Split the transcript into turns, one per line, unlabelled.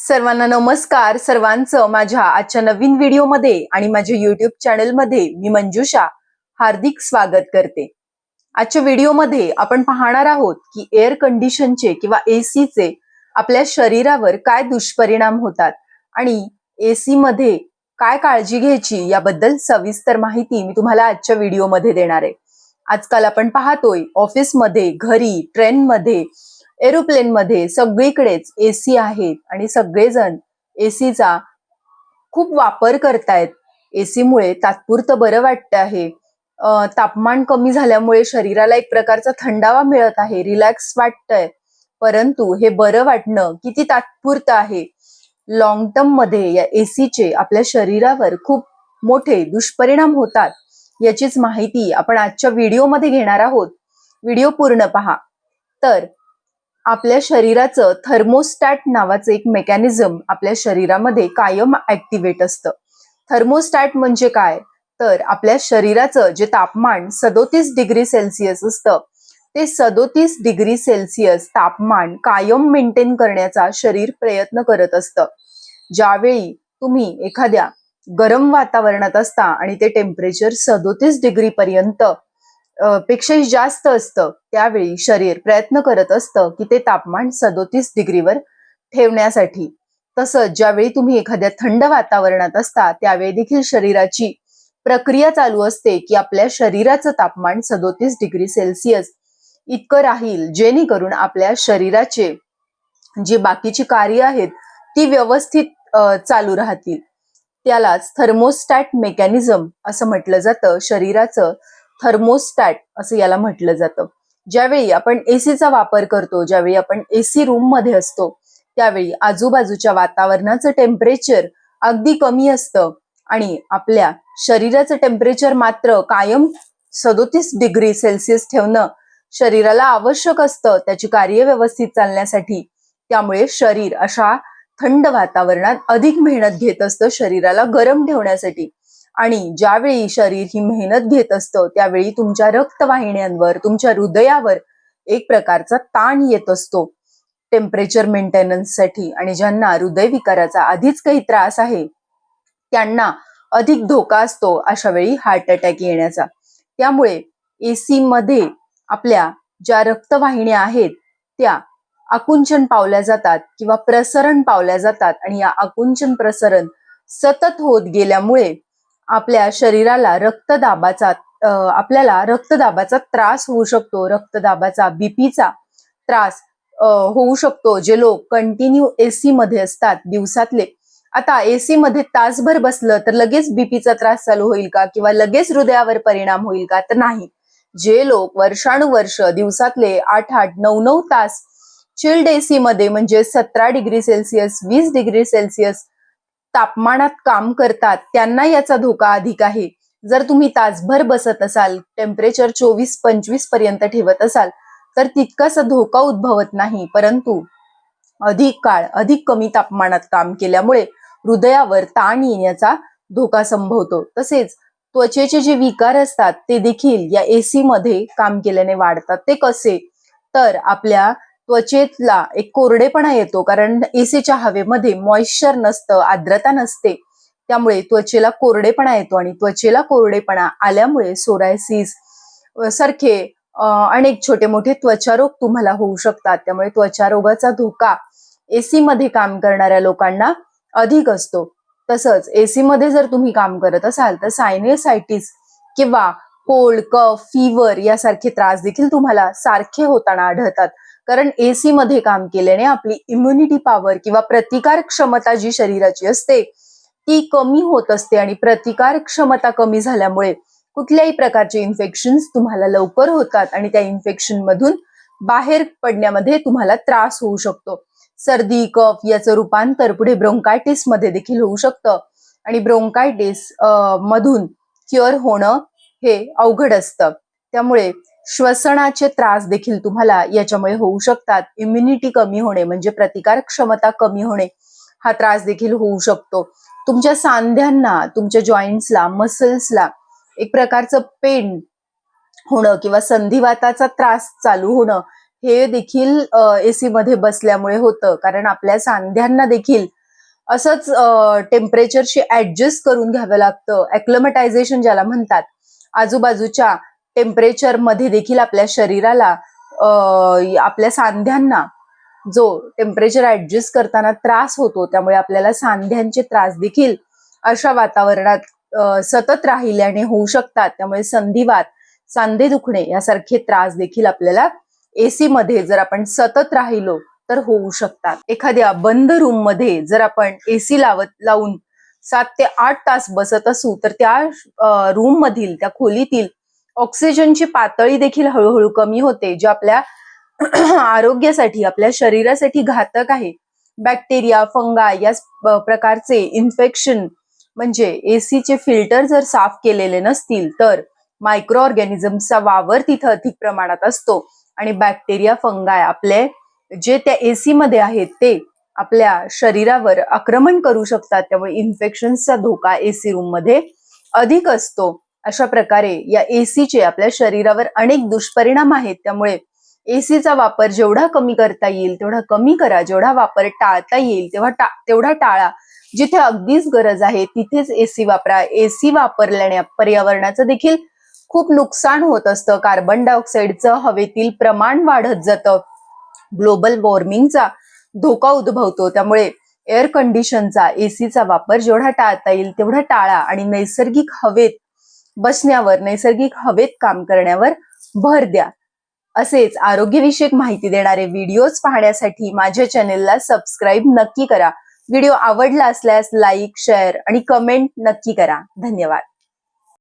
सर्वांना नमस्कार. सर्वांचं माझ्या आजच्या नवीन व्हिडिओमध्ये आणि माझ्या युट्यूब चॅनलमध्ये मी मंजुषा हार्दिक स्वागत करते. आजच्या व्हिडिओमध्ये आपण पाहणार आहोत की एअर कंडिशनचे किंवा एसीचे आपल्या शरीरावर काय दुष्परिणाम होतात आणि एसी मध्ये काय काळजी घ्यायची याबद्दल सविस्तर माहिती मी तुम्हाला आजच्या व्हिडिओमध्ये देणार आहे. आजकाल आपण पाहतोय ऑफिसमध्ये घरी ट्रेनमध्ये एरोप्लेन मध्ये सगळीकडेच एसी आहेत आणि सगळेजण एसीचा खूप वापर करतायत. एसीमुळे तात्पुरतं बरं वाटतं आहे. तापमान कमी झाल्यामुळे शरीराला एक प्रकारचा थंडावा मिळत आहे. रिलॅक्स वाटतंय. परंतु हे बरं वाटणं किती तात्पुरतं आहे? लॉंग टर्ममध्ये या एसीचे आपल्या शरीरावर खूप मोठे दुष्परिणाम होतात. याचीच माहिती आपण आजच्या व्हिडिओमध्ये घेणार आहोत. व्हिडिओ पूर्ण पहा. तर आपल्या शरीराचं थर्मोस्टॅट नावाचं एक मेकॅनिझम आपल्या शरीरामध्ये कायम ऍक्टिव्हेट असतं. थर्मोस्टॅट म्हणजे काय? तर आपल्या शरीराचं जे तापमान सदोतीस डिग्री सेल्सिअस असतं ते सदोतीस डिग्री सेल्सिअस तापमान कायम मेंटेन करण्याचा शरीर प्रयत्न करत असतं. ज्यावेळी तुम्ही एखाद्या गरम वातावरणात असता आणि ते टेम्परेचर सदोतीस डिग्री पर्यंत पेक्षाही जास्त असतं. त्यावेळी शरीर प्रयत्न करत असतं की ते तापमान सदोतीस डिग्रीवर ठेवण्यासाठी. तसंच ज्यावेळी तुम्ही एखाद्या थंड वातावरणात असता त्यावेळी देखील शरीराची प्रक्रिया चालू असते की आपल्या शरीराचं तापमान सदोतीस डिग्री सेल्सिअस इतकं राहील जेणेकरून आपल्या शरीराचे जी बाकीची कार्य आहेत ती व्यवस्थित चालू राहतील. त्यालाच थर्मोस्टॅट मेकॅनिझम असं म्हटलं जातं. शरीराचं थर्मोस्टॅट असं याला म्हटलं जातं. ज्यावेळी आपण एसीचा वापर करतो ज्यावेळी आपण एसी रूममध्ये असतो त्यावेळी आजूबाजूच्या वातावरणाचं टेम्परेचर अगदी कमी असतं आणि आपल्या शरीराचं टेम्परेचर मात्र कायम सदोतीस डिग्री सेल्सिअस ठेवणं शरीराला आवश्यक असतं त्याची कार्य व्यवस्थित चालण्यासाठी. त्यामुळे शरीर अशा थंड वातावरणात अधिक मेहनत घेत असतं शरीराला गरम ठेवण्यासाठी. आणि ज्यावेळी शरीर ही मेहनत घेत असतं त्यावेळी तुमच्या रक्तवाहिन्यांवर तुमच्या हृदयावर एक प्रकारचा ताण येत असतो. टेम्परेचर मेंटेनन्ससाठी आणि ज्यांना हृदयविकाराचा आधीच काही त्रास आहे त्यांना अधिक धोका असतो अशा वेळी हार्ट अटॅक येण्याचा. त्यामुळे एसी मध्ये आपल्या ज्या रक्तवाहिन्या आहेत त्या आकुंचन पावल्या जातात किंवा प्रसरण पावल्या जातात आणि या आकुंचन प्रसरण सतत होत गेल्यामुळे आपल्या शरीराला रक्तदाबाचा आपल्याला रक्तदाबाचा त्रास होऊ शकतो. रक्तदाबाचा बीपीचा त्रास होऊ शकतो जे लोक कंटिन्यू एसी मध्ये असतात दिवसातले. आता एसी मध्ये तासभर बसलं तर लगेच बीपीचा त्रास चालू होईल का? किंवा लगेच हृदयावर परिणाम होईल का? तर नाही. जे लोक वर्षानुवर्ष दिवसातले आठ आठ नऊ नऊ तास चिल्ड एसी मध्ये म्हणजे सतरा डिग्री सेल्सिअस वीस डिग्री सेल्सिअस तापमानात काम करतात त्यांना याचा धोका अधिक आहे. जर तुम्ही तासभर बसत असाल टेम्परेचर चोवीस पंचवीसपर्यंत ठेवत असाल तर तितकासा धोका उद्भवत नाही. परंतु अधिक काळ अधिक कमी तापमानात काम केल्यामुळे हृदयावर ताण येण्याचा धोका संभवतो. तसेच त्वचेचे जे विकार असतात ते देखील या एसी मध्ये काम केल्याने वाढतात. ते कसे? तर आपल्या त्वचेतला एक कोरडेपणा येतो कारण एसीच्या हवेमध्ये मॉइश्चर नसतं आर्द्रता नसते. त्यामुळे त्वचेला कोरडेपणा येतो आणि त्वचेला कोरडेपणा आल्यामुळे सोरायसिस सारखे अनेक छोटे मोठे त्वचारोग तुम्हाला होऊ शकतात. त्यामुळे त्वचारोगाचा धोका एसी मध्ये काम करणाऱ्या लोकांना अधिक असतो. तसंच एसी मध्ये जर तुम्ही काम करत असाल तर सायनेसायटिस किंवा कोल्ड कफ फीवर यासारखे त्रास देखील तुम्हाला सारखे होताना आढळतात. कारण एसी मध्ये काम केल्याने आपली इम्युनिटी पॉवर किंवा प्रतिकार क्षमता जी शरीराची असते ती कमी होत असते आणि प्रतिकार क्षमता कमी झाल्यामुळे कुठल्याही प्रकारचे इन्फेक्शन तुम्हाला लवकर होतात आणि त्या इन्फेक्शन मधून बाहेर पडण्यामध्ये तुम्हाला त्रास होऊ शकतो. सर्दी कफ याचं रूपांतर पुढे ब्रोंकायटिसमध्ये देखील होऊ शकतं. आणि ब्रोंकायटिस मधून क्युअर होणं हे अवघड असतं. त्यामुळे श्वसनाचे त्रास देखील तुम्हाला याच्यामुळे होऊ शकतात. इम्युनिटी कमी होणे म्हणजे प्रतिकार क्षमता कमी होणे हा त्रास देखील होऊ शकतो. तुमच्या सांध्यांना तुमच्या जॉईंट्सला मसल्सला एक प्रकारचं पेन होणं किंवा संधिवाताचा त्रास चालू होणं हे देखील एसी मध्ये बसल्यामुळे होतं. कारण आपल्या सांध्यांना देखील असंच टेम्परेचरशी ऍडजस्ट करून घ्यावं लागतं. अक्लमटायझेशन ज्याला म्हणतात. आजूबाजूच्या टेम्परेचरमध्ये देखील आपल्या शरीराला आपल्या सांध्यांना जो टेम्परेचर ऍडजस्ट करताना त्रास होतो त्यामुळे आपल्याला सांध्यांचे त्रास देखील अशा वातावरणात सतत राहिल्याने होऊ शकतात. त्यामुळे संधिवात सांधे दुखणे यासारखे त्रास देखील आपल्याला एसी मध्ये जर आपण सतत राहिलो तर होऊ शकतात. एखाद्या बंद रूममध्ये जर आपण एसी लावत लावून सात ते आठ तास बसत असू तर त्या रूम मधील त्या खोलीतील ऑक्सिजनची पातळी देखील हळूहळू कमी होते जे आपल्या आरोग्यासाठी आपल्या शरीरासाठी घातक आहे. बॅक्टेरिया फंगा या प्रकारचे इन्फेक्शन म्हणजे एसीचे फिल्टर जर साफ केलेले नसतील तर मायक्रो ऑर्गॅनिझमचा वावर तिथं अधिक प्रमाणात असतो. आणि बॅक्टेरिया फंगाय आपले जे त्या एसी मध्ये आहेत ते आपल्या शरीरावर आक्रमण करू शकतात. त्यामुळे इन्फेक्शनचा धोका एसी रूममध्ये अधिक असतो. अशा प्रकारे या एसीचे आपल्या शरीरावर अनेक दुष्परिणाम आहेत. त्यामुळे एसीचा वापर जेवढा कमी करता येईल तेवढा कमी करा. जेवढा वापर टाळता येईल तेव्हा टा- तेवढा टाळा. जिथे अगदीच गरज आहे तिथेच एसी वापरा. एसी वापरल्याने पर्यावरणाचं देखील खूप नुकसान होत असतं. कार्बन डायऑक्साईडचं हवेतील प्रमाण वाढत जातं. ग्लोबल वॉर्मिंगचा धोका उद्भवतो. त्यामुळे एअर कंडिशनचा एसीचा वापर जेवढा टाळता येईल तेवढा टाळा. आणि नैसर्गिक हवेत बसण्यावर नैसर्गिक हवेत काम करण्यावर भर द्या. असेच आरोग्यविषयक माहिती देणारे व्हिडिओज पाहण्यासाठी माझ्या चॅनेलला सबस्क्राईब नक्की करा. व्हिडिओ आवडला असल्यास लाईक शेअर आणि कमेंट नक्की करा. धन्यवाद.